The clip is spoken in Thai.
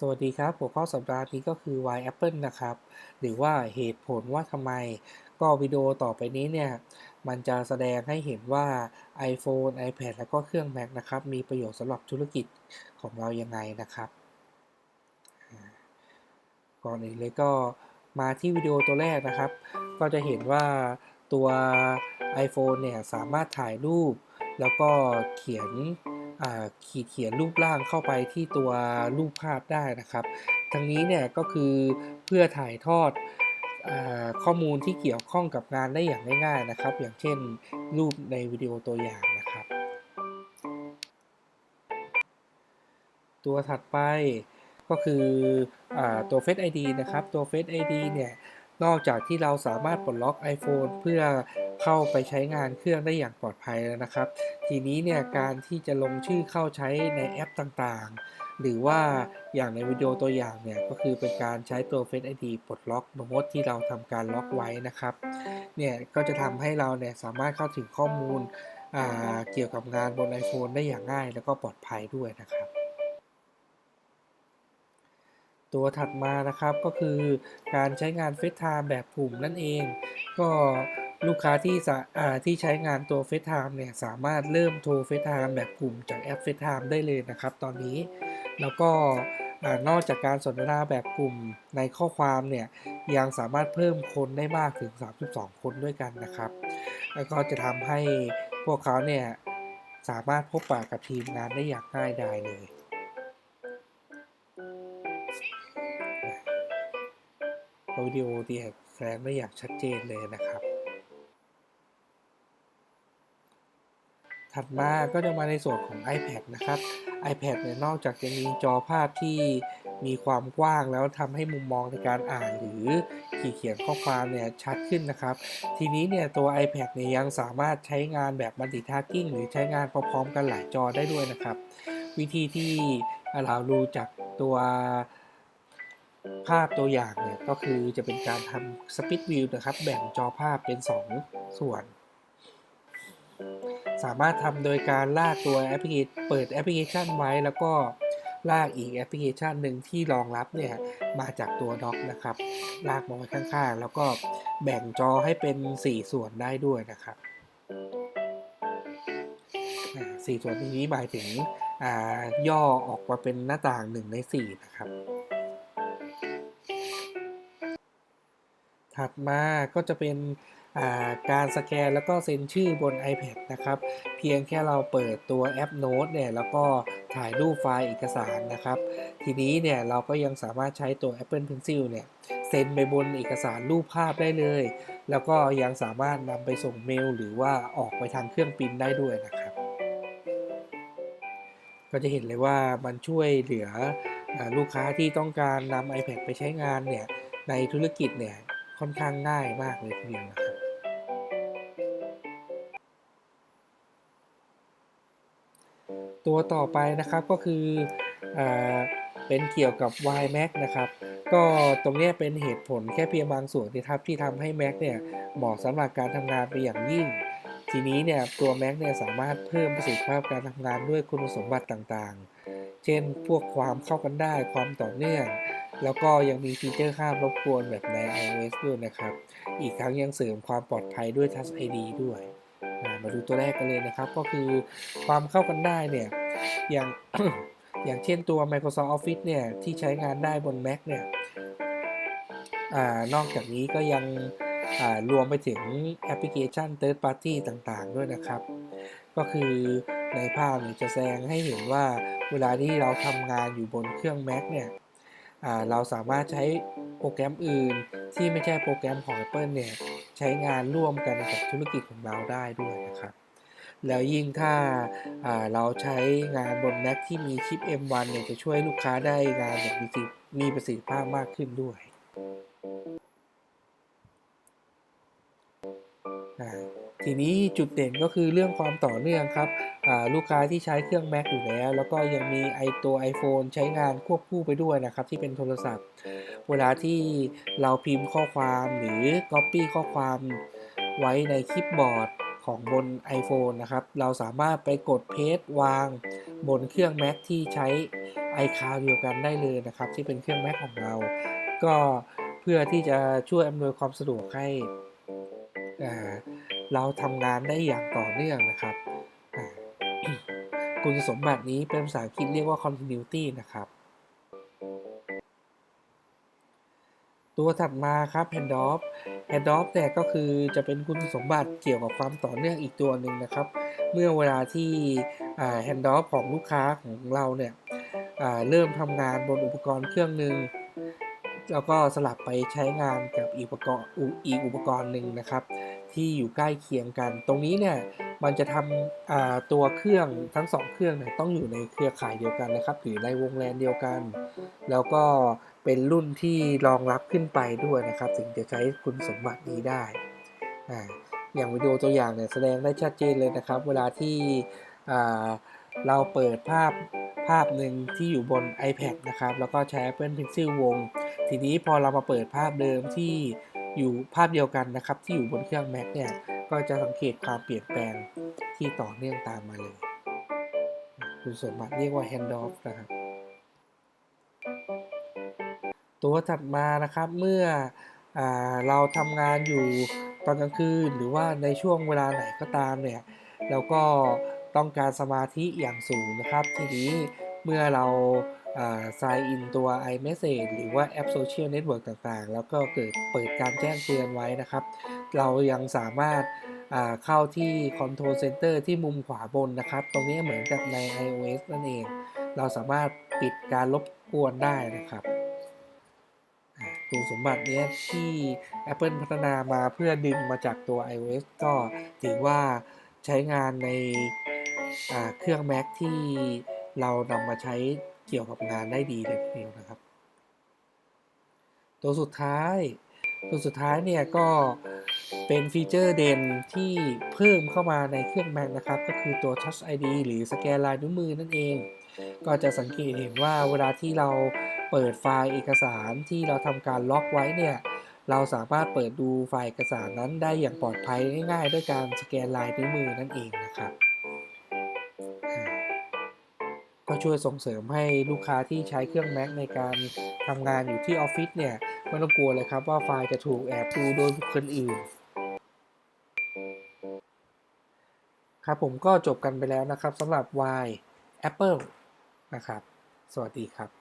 สวัสดีครับ หัวข้อสัปดาห์นี้ก็คือ why Apple นะครับ หรือว่าเหตุผลว่าทำไม ก็วิดีโอต่อไปนี้เนี่ย มันจะแสดงให้เห็นว่า iPhone iPad แล้วก็เครื่อง Mac นะครับ มีประโยชน์สำหรับธุรกิจของเรายังไงนะครับ ก่อนอื่นเลยก็มาที่วิดีโอตัวแรกนะครับ ก็จะเห็นว่าตัว iPhone เนี่ย สามารถถ่ายรูป แล้วก็เขียน ขีดเขียนรูปร่างเข้าไปที่ตัวรูปภาพได้นะครับทั้งนี้เนี่ยก็คือเพื่อถ่ายทอดอข้อมูลที่เกี่ยวข้องกับงานได้อย่างง่ายๆนะครับ อย่างเช่นรูปในวิดีโอตัวอย่างนะครับ ตัวถัดไปก็คืออตัว Face ID นะครับ ตัว Face ID เนี่ยนอกจากที่เราสามารถปลดล็อก iPhone เพื่อ เข้าไปใช้งานเครื่องได้อย่างปลอดภัยแล้วนะครับ ทีนี้เนี่ยการที่จะลงชื่อเข้าใช้ในแอปต่างๆ หรือว่าอย่างในวิดีโอตัวอย่างเนี่ยก็คือเป็นการใช้ตัว Face ID ปลดล็อกโน้ตที่เราทำการล็อกไว้นะครับเนี่ยก็จะทำให้เราเนี่ยสามารถเข้าถึงข้อมูลเกี่ยวกับงานบน iPhone ได้อย่างง่าย แล้วก็ปลอดภัยด้วยนะครับ ตัวถัดมานะครับก็คือการใช้งาน FaceTime แบบกลุ่มนั่นเอง ก็ ลูกค้าที่ที่ใช้งานตัว FaceTime เนี่ยสามารถเริ่มโทร FaceTime แบบกลุ่มจากแอป FaceTime ได้เลยนะครับ ตอนนี้ แล้วก็นอกจากการสนทนาแบบกลุ่มในข้อความเนี่ยยังสามารถเพิ่มคนได้มากถึง 32 คนด้วยกันนะครับ แล้วก็จะทำให้พวกเขาเนี่ยสามารถพบปะกับทีมงานได้อย่างง่ายดายเลย วิดีโอที่แสดงได้อย่างชัดเจนเลยนะครับ ถัดมาก็จะมาในส่วนของ iPad นะครับ iPad เนี่ยนอกจากจะมีจอภาพที่มีความกว้างแล้วทำให้มุมมองในการอ่านหรือขีดเขียนข้อความเนี่ยชัดขึ้นนะครับ ทีนี้เนี่ยตัว iPad เนี่ยยังสามารถใช้งานแบบ multitasking หรือใช้งานพร้อมๆกันหลายจอได้ด้วยนะครับ วิธีที่เราดูจากตัวภาพตัวอย่างเนี่ยก็คือจะเป็นการทำ split view นะครับ แบ่งจอภาพเป็น 2 ส่วน สามารถทำโดยการลากตัวแอปพลิเคชันเปิดแอปพลิเคชันไว้แล้วก็ลากอีกแอปพลิเคชันหนึ่งที่รองรับเนี่ยมาจากตัวด็อกนะครับ ลากมาไว้ข้างๆ แล้วก็แบ่งจอให้เป็น 4 ส่วนได้ด้วยนะครับสี่ส่วนนี้หมายถึงย่อออกมาเป็นหน้าต่าง 1 ใน 4 นะครับ ถัดมาก็จะเป็น การสแกนแล้วก็เซ็นชื่อบน iPad นะครับ เพียงแค่เราเปิดตัวแอป Note เนี่ยแล้วก็ถ่ายรูปไฟล์เอกสารนะครับ ทีนี้เนี่ยเราก็ยังสามารถใช้ตัว Apple Pencil เนี่ยเซ็นไปบนเอกสารรูปภาพได้เลย แล้วก็ยังสามารถนำไปส่งเมล หรือว่าออกไปทางเครื่องปริ้นได้ด้วยนะครับ ก็จะเห็นเลยว่ามันช่วยเหลือลูกค้าที่ต้องการนำ iPad ไปใช้งานเนี่ยในธุรกิจเนี่ยค่อนข้างง่ายมากเลยทีเดียวนะครับ ตัวต่อไปนะครับก็คืออเป็นเกี่ยวกับ Y Mac นะครับ ก็ตรงนี้เป็นเหตุผลแค่เพียงบางส่วนที่ทับที่ทำให้ Mac เนี่ยเหมาะสำหรับการทำงานไปอย่างยิ่ง ทีนี้เนี่ยตัว Mac เนี่ยสามารถเพิ่มประสิทธิภาพการทำงานด้วยคุณสมบัติต่างๆ เช่นพวกความเข้ากันได้ความต่อเนื่อง แล้วก็ยังมีฟีเจอร์ห้ามรบกวนแบบใน iOS ด้วยนะครับ อีกทั้งยังเสริมความปลอดภัยด้วย Touch ID ด้วย มาดูตัวแรกกันเลยนะครับ ก็คือความเข้ากันได้เนี่ยอย่างอย่างเช่นตัว Microsoft Office เนี่ยที่ใช้งานได้บน Mac เนี่ยอนอกจากนี้ก็ยังรวมไปถึงแอปพลิเคชัน Third Party ต่างๆ ด้วยนะครับ ก็คือในภาพเนี่ยจะแสดงให้เห็นว่าเวลาที่เราทำงานอยู่บนเครื่อง Mac เนี่ยเราสามารถใช้โปรแกรมอื่นที่ไม่ใช่โปรแกรมของ Apple เนี่ย ใช้งานร่วมกันกับธุรกิจของเราได้ด้วยนะครับ แล้วยิ่งถ้าเราใช้งานบน Mac ที่มีชิป M1 เนี่ยจะช่วยลูกค้าได้งานแบบมีประสิทธิภาพมากขึ้นด้วยทีนี้จุดเด่นก็คือเรื่องความต่อเนื่องครับลูกค้าที่ใช้เครื่อง Mac อยู่แล้ว แล้วก็ยังมีไอตัว iPhone ใช้งานควบคู่ไปด้วยนะครับ ที่เป็นโทรศัพท์ เวลาที่เราพิมพ์ข้อความหรือ Copy ข้อความไว้ในคลิปบอร์ดของบน iPhone นะครับ เราสามารถไปกดเพจวางบนเครื่อง Mac ที่ใช้ iCloud เดียวกันได้เลยนะครับ ที่เป็นเครื่อง Mac ของเรา ก็เพื่อที่จะช่วยอำนวยความสะดวกให้เราทำงานได้อย่างต่อเนื่องนะครับ คุณสมบัตินี้เป็นภาษาอังกฤษเรียกว่า continuity นะครับ ตัวถัดมาครับ handoff handoff เนี่ยก็คือจะเป็นคุณสมบัติเกี่ยวกับความต่อเนื่องอีกตัวหนึ่งนะครับ เมื่อเวลาที่อ่า handoff ของลูกค้าของเราเนี่ยเริ่มทำงานบนอุปกรณ์เครื่องหนึ่งแล้วก็สลับไปใช้งานกับอุปกรณ์อีกอุปกรณ์หนึ่งนะครับ ที่อยู่ใกล้เคียงกัน ตรงนี้เนี่ยมันจะทำตัวเครื่องทั้งสองเครื่องเนี่ยต้องอยู่ในเครือข่ายเดียวกันนะครับหรือในวงแลนเดียวกัน แล้วก็ เป็นรุ่นที่รองรับขึ้นไปด้วยนะครับ ถึงจะใช้คุณสมบัตินี้ได้อ่าอย่างวิดีโอตัวอย่างเนี่ยแสดงได้ชัดเจนเลยนะครับ เวลาที่เราเปิดภาพภาพหนึ่งที่อยู่บน iPad นะครับ แล้วก็ใช้ Apple Pencil วง ทีนี้พอเรามาเปิดภาพเดิมที่อยู่ภาพเดียวกันนะครับ ที่อยู่บนเครื่อง Mac เนี่ย ก็จะสังเกตความเปลี่ยนแปลงที่ต่อเนื่องตามมาเลย คุณสมบัติเรียกว่า handoff นะครับ ตัวถัดมานะครับเมื่ออเราทำงานอยู่ตอนกลางคืนหรือว่าในช่วงเวลาไหนก็ตามเนี่ยแล้วก็ต้องการสมาธิอย่างสูงนะครับ ทีนี้เมื่อเรา sign in ตัว iMessage หรือว่าแอปโซเชียลเน็ตเวิร์กต่างๆ แล้วก็เกิดเปิดการแจ้งเตือนไว้นะครับ เรายังสามารถาเข้าที่ Control Center ที่มุมขวาบนนะครับ ตรงนี้เหมือนกับใน iOS นั่นเอง เราสามารถปิดการรบกวนได้นะครับ คุณสมบัติเนี้ยที่ Apple พัฒนามาเพื่อดึงมาจากตัว iOS ก็ถือว่าใช้งานในเครื่อง Mac ที่เรานำมาใช้เกี่ยวกับงานได้ดีเลยทีเดียวนะครับ ตัวสุดท้าย ตัวสุดท้ายเนี่ยก็เป็นฟีเจอร์เด่นที่เพิ่มเข้ามาในเครื่อง Mac นะครับ ก็คือตัว Touch ID หรือสแกนลายนิ้วมือนั่นเอง ก็จะสังเกตเห็นว่าเวลาที่เรา เปิดไฟล์เอกสารที่เราทำการล็อกไว้เนี่ยเราสามารถเปิดดูไฟล์เอกสารนั้นได้อย่างปลอดภัยง่ายๆ ด้วยการสแกนลายนิ้วมือนั่นเองนะครับก็ช่วยส่งเสริมให้ลูกค้าที่ใช้เครื่อง Mac ในการทำงานอยู่ที่ออฟฟิศเนี่ยไม่ต้องกลัวเลยครับว่าไฟล์จะถูกแอบดูโดยบุคคลอื่นครับผมก็จบกันไปแล้วนะครับสำหรับ Y Apple นะครับ สวัสดีครับ